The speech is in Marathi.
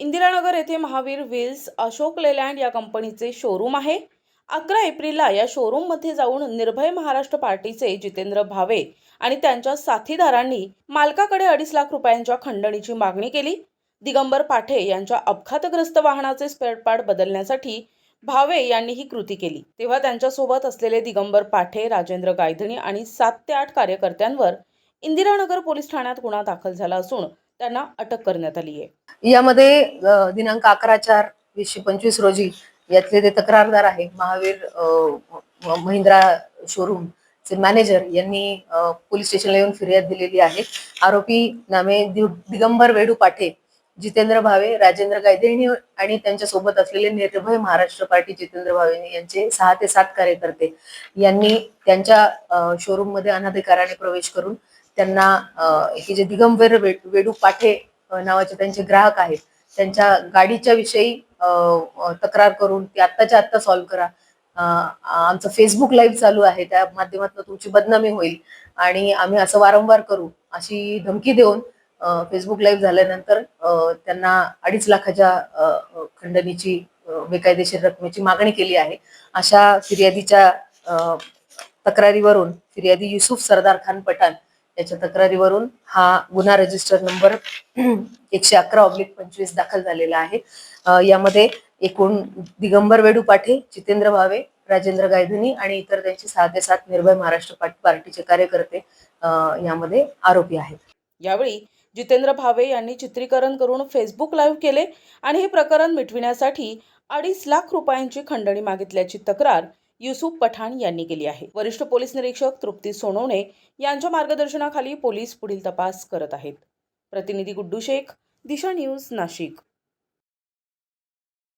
इंदिरानगर येथे महावीर व्हील्स अशोक लेलँड या कंपनीचे शोरूम आहे. अकरा एप्रिलला या शोरूममध्ये जाऊन निर्भय महाराष्ट्र पार्टीचे जितेंद्र भावे आणि त्यांच्या साथीदारांनी मालकाकडे अडीच लाख रुपयांच्या खंडणीची मागणी केली. दिगंबर पाठे यांच्या अपघातग्रस्त वाहनाचे स्पेअरपार्ट बदलण्यासाठी भावे यांनी ही कृती केली. तेव्हा त्यांच्यासोबत असलेले दिगंबर पाठे राजेंद्र गायधणी आणि सात ते आठ कार्यकर्त्यांवर इंदिरानगर पोलीस ठाण्यात गुन्हा दाखल झाला असून त्यांना अटक करण्यात आली आहे. यामध्ये दिनांक अकरा चार वीसशे पंचवीस रोजी यातले ते तक्रारदार आहे महावीर महिंद्रा शोरूम चे मॅनेजर यांनी पोलीस स्टेशनला येऊन फिर्याद दिलेली आहे. आरोपी नामे दिगंबर वेडू पाठे जितेंद्र भावे राजेंद्र गायदेणी आणि त्यांच्यासोबत असलेले निर्भय महाराष्ट्र पार्टी जितेंद्र भावे यांचे सहा ते सात कार्यकर्ते यांनी त्यांच्या शोरूममध्ये अनाधिकाराने प्रवेश करून त्यांना हे जे दिगंबर वेडू पाठे नावाचे त्यांचे ग्राहक आहेत त्यांच्या गाडीच्या विषयी तक्रार करून ती आत्ताच्या आत्ता सॉल्व्ह करा. आमचं फेसबुक लाईव्ह चालू आहे त्या माध्यमातून तुमची बदनामी होईल आणि आम्ही असं वारंवार करू अशी धमकी देऊन फेसबुक लाईव्ह झाल्यानंतर त्यांना अडीच लाखाच्या खंडणीची बेकायदेशीर रकमेची मागणी केली आहे. अशा फिर्यादीच्या तक्रारीवरून फिर्यादी युसुफ सरदार खान पठाण याच्या तक्रारीवरून हा गुन्हा रजिस्टर नंबर एकशे अकरा ऑब्लिक पंचवीस दाखल झालेला आहे. यामध्ये एकूण दिगंबर वेडू पाठे जितेंद्र भावे राजेंद्र गायधनी आणि इतर त्यांचे साधे सात निर्भय महाराष्ट्र पार्टीचे कार्यकर्ते यामध्ये आरोपी आहेत. यावेळी जितेंद्र भावे यांनी चित्रीकरण करून फेसबुक लाईव्ह केले आणि हे प्रकरण मिटविण्यासाठी अडीच लाख रुपयांची खंडणी मागितल्याची तक्रार युसुफ पठाण यांनी केली आहे. वरिष्ठ पोलीस निरीक्षक तृप्ती सोनवणे यांच्या मार्गदर्शनाखाली पोलीस पुढील तपास करत आहेत. प्रतिनिधी गुड्डू शेख दिशा न्यूज नाशिक.